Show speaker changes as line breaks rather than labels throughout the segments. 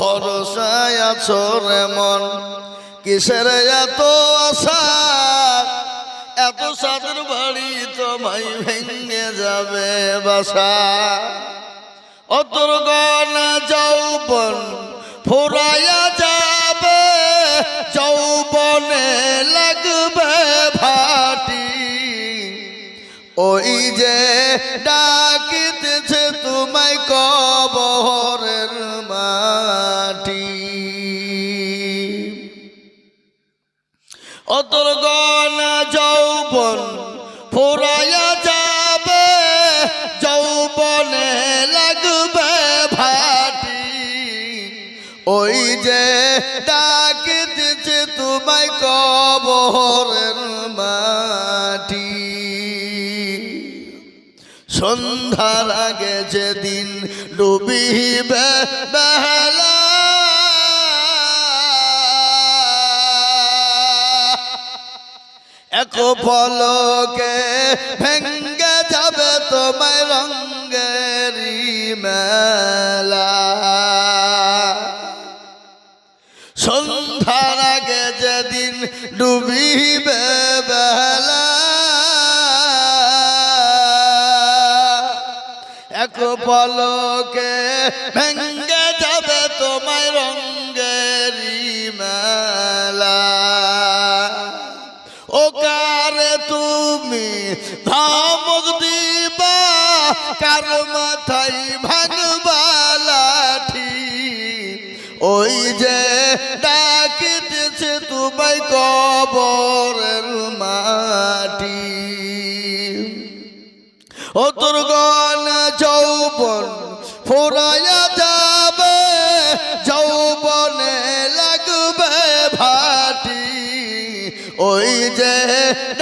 ভরসায় আছো রে মন। কিসের এত আশা? এত সাদের বাড়ি তোমায় ভেঙে যাবে বাসা। অতর গনা যৌবন ফুরাইয়া যাবে, যৌবনে লাগবে ভাটি। ওই যে ডাকিতেছে তোমায় কবরের অতর গনা যৌবন ফুরাইয়া যাবে, যৌবনে লাগবে ভাটি। ওই যে ডাকিতেছে তোমায় কবরের মাটি। সন্ধ্যার আগে যেদিন ডুবিবে বেলা এক পলকে ভেঙ্গে যাবে তোমায় রঙ্গেরি মেলা। সন্ধ্যার আগে যেদিন ডুবিবে বেলা, এক পলকে ভেঙ্গে কার মাথায় ভাঙবা লাঠি ওই যে ডাকিতেছে তোমায় কবরের মাটি। ও তোর গনা যৌবন ফুরাইয়া যাবে, যৌবনে লাগবে ভাটি। ওই যে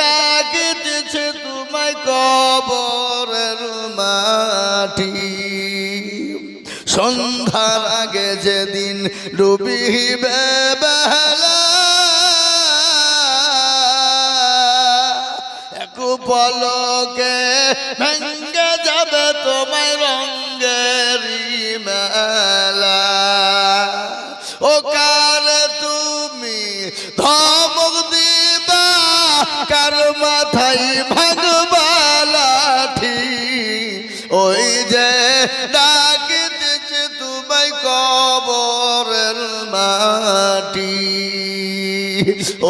ডাকিতেছে তোমায় কবরের মাটি। সন্ধ্যার আগে যেদিন ডুবিবে পলকে ভেঙ্গে যাবে তোমায় রঙ্গেরি ও কার তুমি ধমক দিবা, কার মাথায়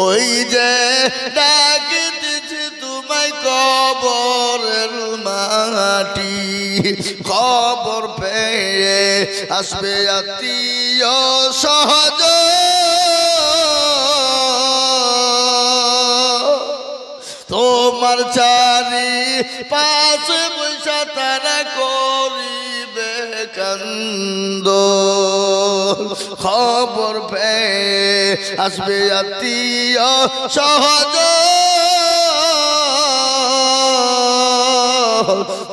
ওই যে ডাকিতেছে তোমায় কবরের মাটি। খবর পেয়ে আসবে আত্মীয় সহজ। তোমার চারি পাশে বৈশা তারা করিবে কান্দ খবর পেয়ে আসবে আত্মীয় সহজ।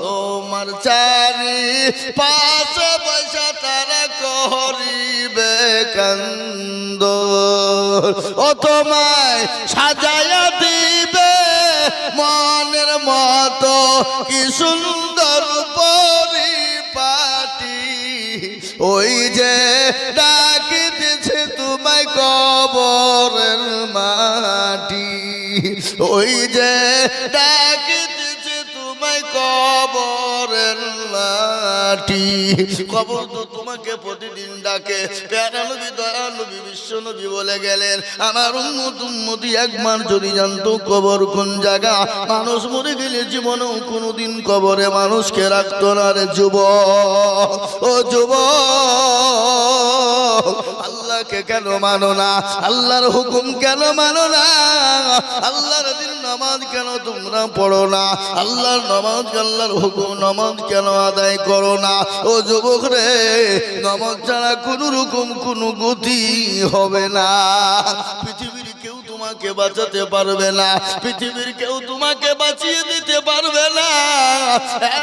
তোমার চারি পাশে বৈশা তারা করিবে কান্দ। ও তোমায় সাজায়া দিবে মনের মতো কি সুন্দর ওই যে ডাকিতেছে তোমায় কবরের মাটি। ওই যে ডাকিতেছে তোমায় কবরের মাটি। কবর তো তোমাকে প্রতিদিন ডাকে। প্যারা নবী বিশ্ব নবী বলে গেলেন, আমার উম্মত, উম্মতি একবার যদি জানতো কবর কোন জায়গা, মানুষ মরে গেলে জীবনেও কোনোদিন কবরে মানুষকে রাখত না রে যুব ও যুব আল্লাহকে কেন মানো না? আল্লাহর হুকুম কেন মানো না? আল্লাহর দিন নামাজ কেন তোমরা পড়ো না? আল্লাহর নামাজ, আল্লাহর হুকুম নামাজ কেন আদায় করো না? ও যুবক রে, নামাজ ছাড়া কোনো রকম কোনো গতি হবে না। পৃথিবীর কেউ তোমাকে বাঁচাতে পারবে না। পৃথিবীর কেউ তোমাকে বাঁচিয়ে দিতে পারবে না।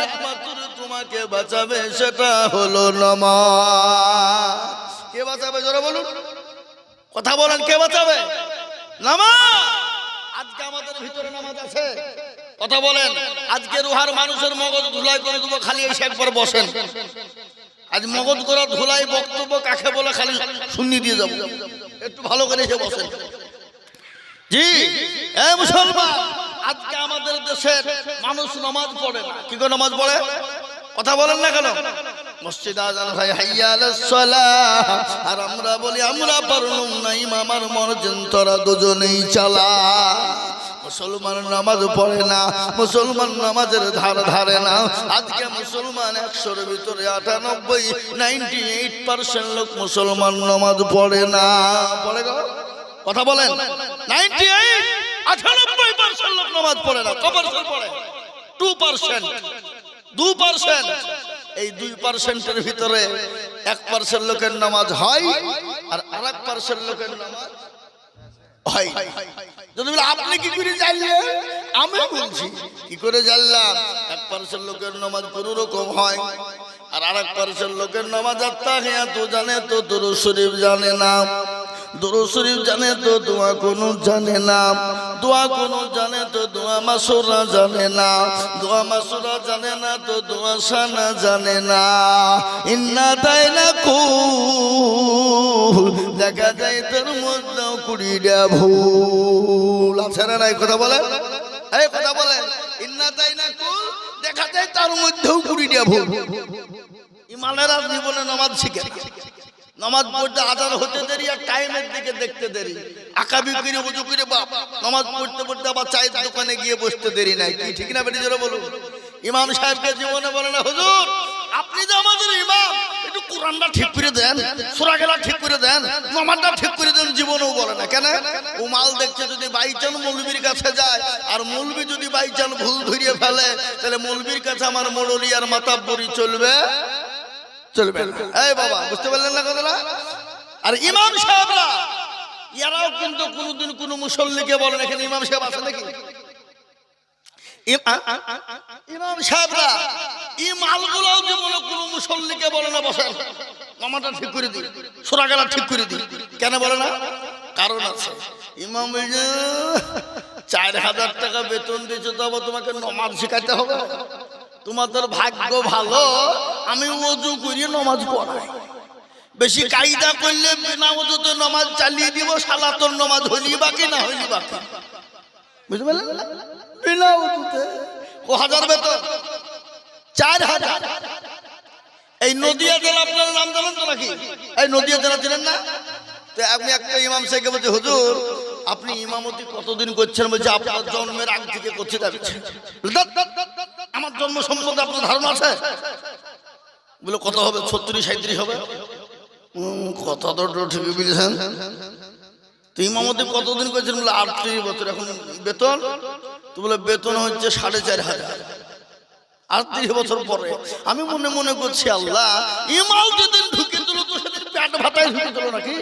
একমাত্র তোমাকে বাঁচাবে সেটা হলো নামাজ। কে বাঁচাবে? জোরে বলুন। কথা বলেন, কে বাঁচাবে? আজকে আমাদের ভিতরে নামাজ আছে। কথা বলেন, আজকে রুহার মানুষের মগজ ধুলাই করে দেবো, খালি এসে একবার বসেন। আজ মগজ করা ধুলাই বক্তব্য কাকে বলে খালি শুনি দিয়ে যাব। একটু ভালো করে এসে বসেন। জি, এ মুসলমান, আজকে আমাদের দেশের মানুষ নামাজ পড়ে কি করে নামাজ পড়ে? কথা বলেন না কেন? মসজিদ আজান ভাই হাইয়া আলাস আর আমরা বলি, আমরা পারলুম না ইমামার মর্জন, তোরা দুজনেই চালা। মুসলমান নামাজ পড়ে না, মুসলমান নামাজের ধার ধারে না। আজকে মুসলমান একশোর ভিতরে আটানব্বই, নাইনটি এইট পার্সেন্ট লোক মুসলমান নামাজ পড়ে না। পড়ে কথা বলেন। নাইনটি এইট, আটানব্বই পার্সেন্ট লোক নামাজ পড়ে না। ক পড়ে? Two percent. দু পার্সেন্ট এই দুই পার্সেন্টের ভিতরে এক পার্সেন্ট লোকের নামাজ হয় আর আর এক পার্সেন্ট লোকের নামাজ হয়। আপনি কি করে জানলেন? আমি বলছি, কি করে জানলাম? এক পার্সেন্ট লোকের নামাজ কোনো রকম হয় আর আর এক পার্সেন্ট লোকের নামাজ আত্মা হ্যাঁ তো জানে তো দুরু শরীফ জানে না। দুরু শরীফ জানে তো দোয়া কোনো জানে না। দোয়া কোনো জানে তো দোয়া মাসুরা জানে না। দোয়া মাসুরা জানে না তো দোয়া সানা জানে না। ইন্না তাই না কুল দেখা যায় তোর মধ্যে কুড়িটা ভুল। আছে না নাই কথা বলে? এই কথা বলে। ইন্না তাই না কুল দেখা যায় তার মধ্যেও কুড়িটা ভুল। ইমানেরা জীবনে নামাজ শিখে নামাজ পড়তে আজান হতে দেরি আর টাইমের দিকে দেখতে দেরি। আঁকা বিক্রি উজু করে বাপ, নামাজ পড়তে পড়তে আবার চায়ের দোকানে গিয়ে বসতে দেরি নাই। কি ঠিক না বেটি? জোরে বলুন। ইমাম সাহেবকে জীবনে বলে না, হুজুর, আপনি যে আমাদের ইমাম, একটু কোরআনটা ঠিক করে দেন, সুরাগেলা ঠিক করে দেন, নামাজটা ঠিক করে দেন, জীবনেও বলে না। কেন? ও মাল দেখছে যদি বাইচান মৌলবীর কাছে যায়, আর মৌলবী যদি বাইচান ভুল ধরিয়ে ফেলে, তাহলে মৌলবীর কাছে আমার মোড়লি আর মাতাব্বরি চলবে? চলবে। এই বাবা, বুঝতে পারলেন না কথাটা? আর ইমাম সাহেবরা, এরাও কিন্তু কোনোদিন কোনো মুসল্লিকে বলেন, এখানে ইমাম সাহেব আছে নাকি? ইমাম সাহেবরা মালগুলোও কোনো মুসল্লিকে বলে না ঠিক করে ঠিক করে কেন বলে না? কারণ আছে, ইমাম চার হাজার টাকা বেতন দিয়েছে তো আবার তোমাকে নমাজ শেখাতে হবে। তোমাদের ভাগ্য ভালো আমি অজু করি নমাজ পড়াই বেশি কায়দা করলে বিনা অজুতে নমাজ চালিয়ে দিব সালাতর নমাজ হইলি বাকি না হলি বাকি বুঝতে পারলেন? বিনা অজুতে ও হাজার বেতন চার হাজার এই নদিয়া জেলা আপনার নাম জানেন তো নাকি এই নদিয়া জেলা চিনেন না তো আপনি একটা ইমাম সাহেবকে বলছে হুজুর আপনি ইমামতি কতদিন করছেন বলছে আপনার জন্মের আগ থেকে করছে আমার জন্ম সম্বন্ধে আপনার ধারণা আছে বলে কত হবে, ছত্রিশ সাঁত্রিশ হবে? কথা তো ঠিকই বুঝেছেন তো ইমামতি কতদিন করেছেন? বলে, আটত্রিশ বছর, এখন বেতন? তো বলে, বেতন হচ্ছে সাড়ে চার হাজার। আটত্রিশ বছর পরে? আমি মনে মনে করছি, আল্লাহ, ইমাম যেদিন ঢুকে দিল তো সেদিন পেট ভাতায় ঢুকে দিল নাকি?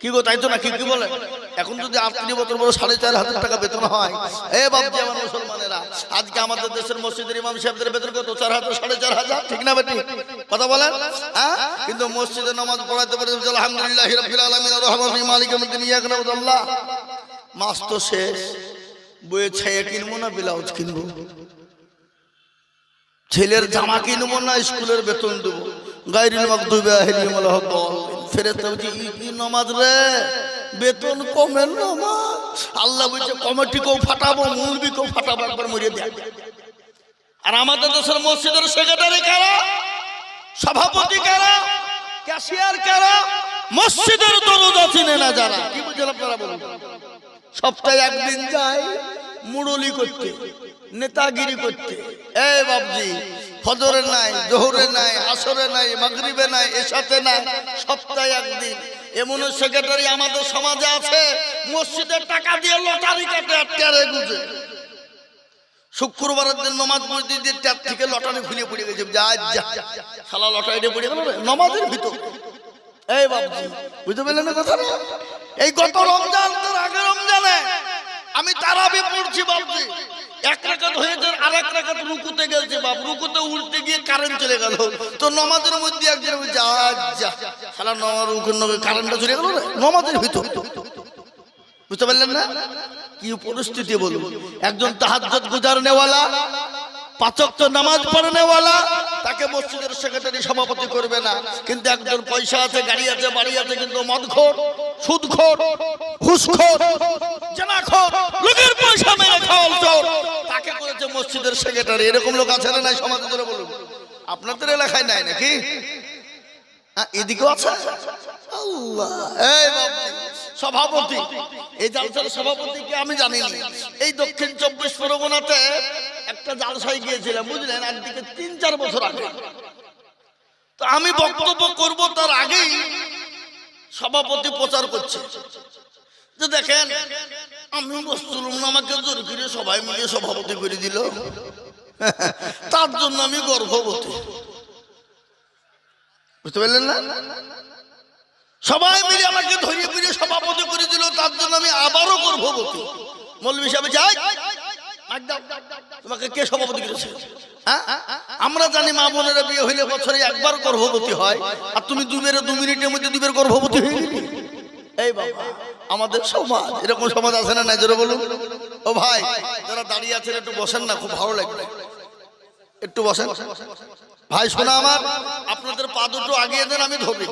কি গো, তাই তো না, কি বলে? এখন যদি আটত্রিশ বছর পরে সাড়ে চার হাজার টাকা বেতন হয়, এ বাবজি আমার মুসলমানেরা, আজকে আমাদের দেশের মসজিদের ইমাম সাহেবদের বেতন কত? চার হাজার, সাড়ে চার হাজার, ঠিক না বেটি? কথা বলেন হ্যাঁ? কিন্তু মসজিদে নামাজ পড়াইতে পারে আলহামদুলিল্লাহ রাব্বিল আলামিন রহমান মালিক আল্লাহ। মাস তো শেষ, বইয়ে ছায়া কিনবো না, ব্লাউজ কিনবো? ছেলের জামা কিনবো না, স্কুলের বেতন দেবো? গাইরিল মাকদুবে আহলিহিম আল হক ফেরেশতা বলছে ই কি নামাজ রে? বেতন কমের নামাজ। আল্লাহ বলছে, কমিটিকেও ফাটাবো মুলবিকেও ফাটাবো, একবার মরিয়ে দেয়। আর আমাদের দেশের মসজিদের সেক্রেটারি কারা? সভাপতি কারা? ক্যাশিয়ার কারা? মসজিদের দরজা চিনে না যারা। কি বুঝলেন আপনারা বলুন? সপ্তাহে একদিন যায়, মুরলি করতে, নেতাগিরি করতে। এই বাবজি ফজরে নাই, জোহরে নাই, আসরে নাই, মাগরিবে নাই, এসাতে নাই, সপ্তাহে একদিন। এমন সেক্রেটারি আমাদের সমাজে আছে মসজিদের টাকা দিয়ে লটারি কাটে আর টেরে গুজে। শুক্রবারের দিন নমাজ দিয়ে ট্যাপ থেকে লটারি খুলে পড়ে গেছে। যা যা শালা লটারিতে পড়ে গেল নমাজের ভিতর। এই বাবজি বুঝতে পারলেন না কথা এই গত রমজান, তোর আগে রমজানে আমি তারাবি পড়ছি বাবজি গিয়ে কারেন্ট চলে তো নমাজের মধ্যে একজন শালা নমাজ কারেন্টটা চলে নমাজের ভিতর। বুঝতে না? কি পরিস্থিতি বলব একজন তাহাজ গুজার নেওয়ালা পাচক তো নামাজ পড়নেওয়ালা তাকে মসজিদের সেক্রেটারি সভাপতি করবে না। কিন্তু একজন পয়সা আছে গাড়ি আছে বাড়ি আছে কিন্তু মদখোর সুদখোর ঘুষখোর জানাখোর লোকের পয়সা মেরে খাওয়াল চোর। তাকে করেছে মসজিদের সেক্রেটারি। এরকম লোক আছে না নাই সমাজে ধরে বলুন। আপনাদের এলাকায় নাই নাকি? হ্যাঁ, এদিকেও আছে? এই সভাপতি। এই সভাপতিকে আমি জানি এই দক্ষিণ চব্বিশ পরগনাতে একটা জালসায় গিয়েছিলাম বুঝলেন? একদিকে তিন চার বছর আগে। তো আমি বক্তব্য করব তার আগেই সভাপতি প্রচার করছে। যে দেখেন আমি বসছিলাম না আমাকে জোর করে সবাই মিলে সভাপতি করে দিল। তার জন্য আমি গর্ভবতী। বুঝতে পারলেন না? সবাই মিলে আমাকে ধরিয়ে ফিরিয়ে সভাপতি করে দিল তার জন্য আমি আবারও গর্ভবতী। মৌলবী সাহেব যাই। তোমাকে কে হ্যাঁ? আমরা জানি মা বোনেরা বিয়ে হইলে বছরে একবার গর্ভবতী হয়, আর তুমি দু দুবের দু মিনিটের মধ্যে দুবের গর্ভবতী হয়ে এই বাবা, আমাদের সমাজ, এরকম সমাজ আছে না জোরে বলুন। ও ভাই, যারা দাঁড়িয়ে আছেন, একটু বসেন না, খুব ভালো লাগবে। একটু বসেন। ভাই, শোনা আমার, আপনাদের পা দুটো আগিয়ে দেন, আমি ধরি